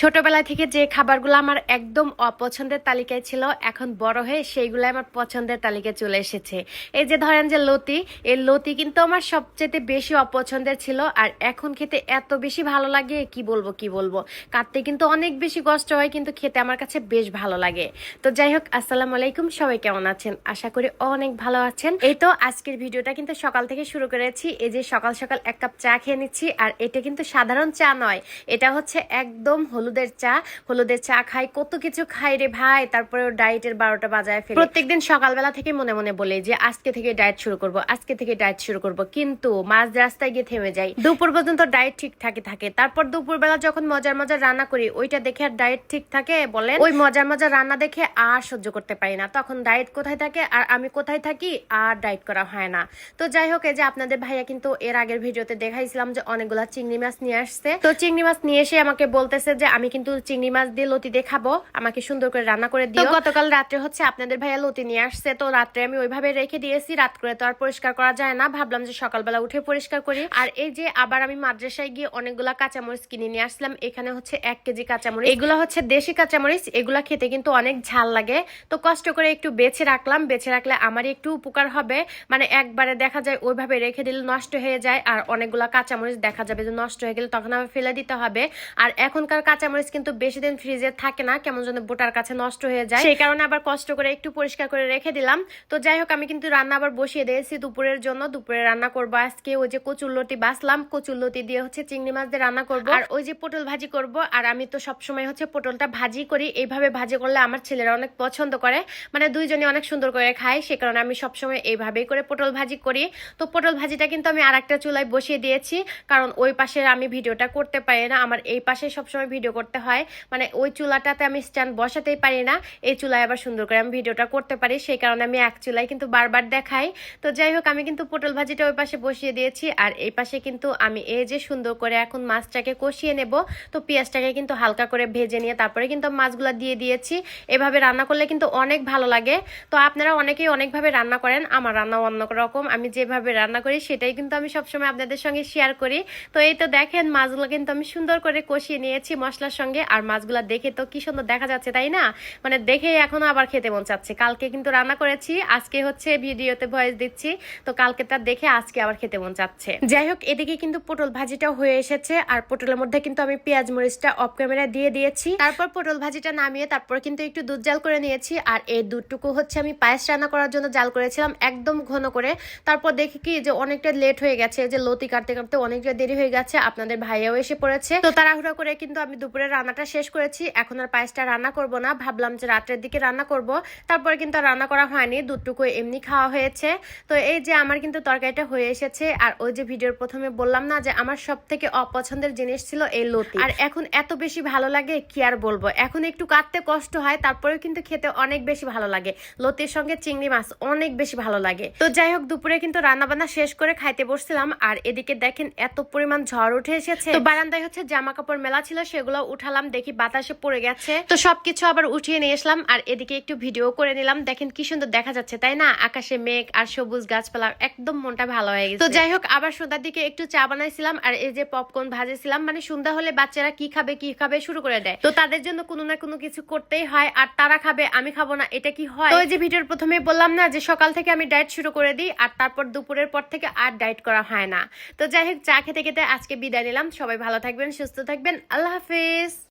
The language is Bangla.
ছোটবেলা থেকে যে খাবারগুলো আমার একদম অপছন্দের তালিকায় ছিল, এখন বড় হয়ে সেইগুলো আমার পছন্দের তালিকায় চলে এসেছে। এই যে ধরেন যে লতি, এই লতি কিন্তু আমার সবচেয়ে বেশি অপছন্দের ছিল, আর এখন খেতে এত বেশি ভালো লাগে, কি বলব কি বলব? কাটতে কিন্তু অনেক বেশি কষ্ট হয়, কিন্তু খেতে আমার কাছে বেশ ভালো লাগে। তো যাই হোক, আসসালামু আলাইকুম, সবাই কেমন আছেন? আশা করি অনেক ভালো আছেন। এই তো আজকের ভিডিওটা কিন্তু সকাল থেকে শুরু করেছি, এই যে সকাল সকাল এক কাপ চা খেয়ে নিচ্ছি, আর এটা কিন্তু সাধারণ চা নয়, এটা হচ্ছে একদম হলুদের চা হলুদের চা খাই, কত কিছু খাই রে ভাই। তারপরে ডায়েটের বারোটা বাজায় ফেলে। প্রত্যেকদিন সকালবেলা থেকে মনে মনে বলে যে, আজকে থেকে ডায়েট শুরু করব, আজকে থেকে ডায়েট শুরু করব। কিন্তু মাঝ রাস্তায় গিয়ে থেমে যাই। দুপুর পর্যন্ত ডায়েট ঠিক থাকে থাকে। তারপর দুপুরবেলা যখন মজার মজার রান্না করি, ওইটা দেখে আর ডায়েট ঠিক থাকে বলেন, ওই মজার মজার রান্না দেখে আর সহ্য করতে পারি না। তখন ডায়েট কোথায় থাকে আর আমি কোথায় থাকি, আর ডায়েট করা হয় না। তো যাই হোক, এই যে আপনাদের ভাইয়া কিন্তু এর আগের ভিডিওতে দেখাইছিলাম যে অনেকগুলা চিংড়ি মাছ নিয়ে আসছে। তো চিংড়ি মাছ নিয়ে এসে আমাকে বলতেছে যে আমি কিন্তু চিংড়ি মাছ দিয়ে লতি দিয়ে খাব। আমাকে সুন্দর করে রান্না করে দিও। গতকাল রাত্রে হচ্ছে আপনাদের ভাইয়া লতি নিয়ে আসছে তো রাত্রে আমি ওইভাবে রেখে দিয়েছি রাত করে তো আর পরিষ্কার করা যায় না। ভাবলাম যে সকালবেলা উঠে পরিষ্কার করি। আর এই যে আবার আমি মাদ্রাসায় গিয়ে অনেকগুলা কাঁচামরিচ কিনে নিয়ে আসলাম এখানে হচ্ছে এক কেজি কাঁচামরিচ। এগুলো হচ্ছে দেশি কাঁচামরিচ এগুলা খেতে কিন্তু অনেক ঝাল লাগে। তো কষ্ট করে একটু বেছে রাখলাম বেছে রাখলে আমারই একটু উপকার হবে। মানে একবারে দেখা যায় ওইভাবে রেখে দিলে নষ্ট হয়ে যায় আর অনেকগুলা কাঁচামরিচ দেখা যাবে যে নষ্ট হয়ে গেলে তখন আবার ফেলে দিতে হবে। আর এখনকার কাঁচামরিচ কিন্তু বেশি দিন ফ্রিজে থাকে না কেমন যেন বোটার কাছে নষ্ট হয়ে যায়। সেই কারণে আবার কষ্ট করে একটু পরিষ্কার করে রেখে দিলাম। তো যাই হোক আমি কিন্তু রান্না আবার বসিয়ে দিয়েছি দুপুরের জন্য। দুপুরে রান্না করব আজকে ওই যে কচুর লতি বাসলাম কচুর লতি দিয়ে হচ্ছে চিংড়ি মাছ দিয়ে রান্না করব। আর ওই যে পটল ভাজি করব। আর আমি তো সবসময় হচ্ছে পটলটা ভাজি করি। এইভাবে ভাজি করলে আমার ছেলেরা অনেক পছন্দ করে। মানে দুইজনে অনেক সুন্দর করে খায়। সে কারণে আমি সবসময় এইভাবেই করে পটল ভাজি করি। তো পটল ভাজিটা কিন্তু আমি আর একটা চুলায় বসিয়ে দিয়েছি। কারণ ওই পাশে আমি ভিডিওটা করতে পারি না। আমার এই পাশে সবসময় ভিডিও করতে হয়। মানে ওই চুলাটাতে আমি স্ট্যান্ড বসাতেই পারি না। এই চুলায় আবার সুন্দর করে আমি ভিডিওটা করতে পারি। সেই কারণে আমি এক চুলায় কিন্তু বারবার দেখাই। তো যাই হোক, আমি কিন্তু পটল ভাজিটা ওই পাশে বসিয়ে দিয়েছি। আর এই পাশে কিন্তু আমি এই যে সুন্দর করে এখন মাছটাকে কষিয়ে নেব। তো পেঁয়াজটাকে কিন্তু হালকা করে ভেজে নিয়ে তারপরে কিন্তু মাছগুলো দিয়ে দিয়েছি। এভাবে রান্না করলে কিন্তু অনেক ভালো লাগে। তো আপনারা অনেকেই অনেকভাবে রান্না করেন, আমার রান্না অন্য রকম। আমি যেভাবে রান্না করি, সেটাই কিন্তু আমি সবসময় আপনাদের সঙ্গে শেয়ার করি। তো এই তো দেখেন, মাছগুলো কিন্তু আমি সুন্দর করে কষিয়ে নিয়েছি। মশলার সঙ্গে আর মাছগুলো দেখে তো কি সুন্দর দেখা যাচ্ছে, তাই না? মানে দেখে এখনও আবার খেতে মন চাচ্ছে। কালকে কিন্তু রান্না করেছি, আজকে হচ্ছে ভিডিওতে ভয়েস দিচ্ছি, তো কালকে তার দেখে আজকে আবার খেতে মন চাচ্ছে। যাই হোক, এদিকে কিন্তু পটল ভাজিটাও হয়ে এসেছে, আর পটলের মধ্যে কিন্তু আমি পেঁয়াজ মরিচটা অফ ক্যামেরা দিয়ে দিয়েছি। তারপর পটল ভাজিটা নামিয়ে তারপর কিন্তু একটু দুধ জাল করে নিয়েছি, আর এই দুধটুকু হচ্ছে আমি পায়েস রান্না করার জন্য জাল করেছিলাম একদম ঘন করে। তারপর দেখি কি যে অনেকটা লেট হয়ে গেছে যে লতি কাটতে কাটতে অনেকটা দেরি হয়ে গেছে, আপনাদের ভাইয়াও এসে পড়েছে। তো তাড়াহুড়া করে কিন্তু আমি দুপুরে রান্নাটা শেষ করেছি। এখন আর পায়েসটা রান্না করব না। ভাবলাম যে রাত্রের দিকে রান্না করব। তারপরে কিন্তু রান্না করা হয়নি। দুধটুকু এমনি খাওয়া হয়েছে। তো এই যে আমার কিন্তু তরকারিটা হয়ে এসেছে। আর ওই যে ভিডিওর প্রথমে বললাম না যে আমার সব থেকে অপছন্দের জিনিস ছিল এই লতি। আর এখন এত বেশি ভালো লাগে কি আর বলব? এখন একটু কাটতে কষ্ট হয়, তারপরেও কিন্তু খেতে অনেক বেশি ভালো লাগে। লতির সঙ্গে চিংড়ি মাছ অনেক বেশি ভালো লাগে। তো যাই হোক, দুপুরে কিন্তু রান্না বান্না শেষ করে খাইতে বসছিলাম। আর এদিকে দেখেন এত পরিমাণ ঝড় উঠে এসেছে। তো বারান্দায় হচ্ছে জামা কাপড় মেলা ছিল, সেগুলো উঠালাম, দেখি বাতাসে পড়ে গেছে। তো সবকিছু আবার উঠিয়ে নিয়ে আসলাম, আর এদিকে একটু ভিডিও করে নিলাম। দেখেন কি সুন্দর দেখা যাচ্ছে, তাই না? আকাশে মেঘ আর সবুজ গাছপালা, একদম মনটা ভালো হয়ে গেছে। তো যাই হোক, আবার সন্ধ্যার দিকে একটু চা বানাইছিলাম, আর এই যে পপকর্ন ভাজেছিলাম মানে সন্ধ্যা হলে বাচ্চারা কি খাবে কি খাবে, শুরু করে দেয়। তো তাদের জন্য কোনো না কোনো কিছু করতেই হয়, আর তারা খাবে, আমি খাব না, এটা কি হয়? তো যে ভিডিওর প্রথমে বললাম না যে সকাল থেকে আমি ডায়েট শুরু করে দিই, আর তারপর দুপুরের পর থেকে আর ডায়েট করা হয় না। তো যাই হোক, চা খেতে খেতে আজকে বিদায় নিলাম, সবাই ভালো থাকবেন, সুস্থ থাকবেন, আল্লাহ হাফিজ। Peace.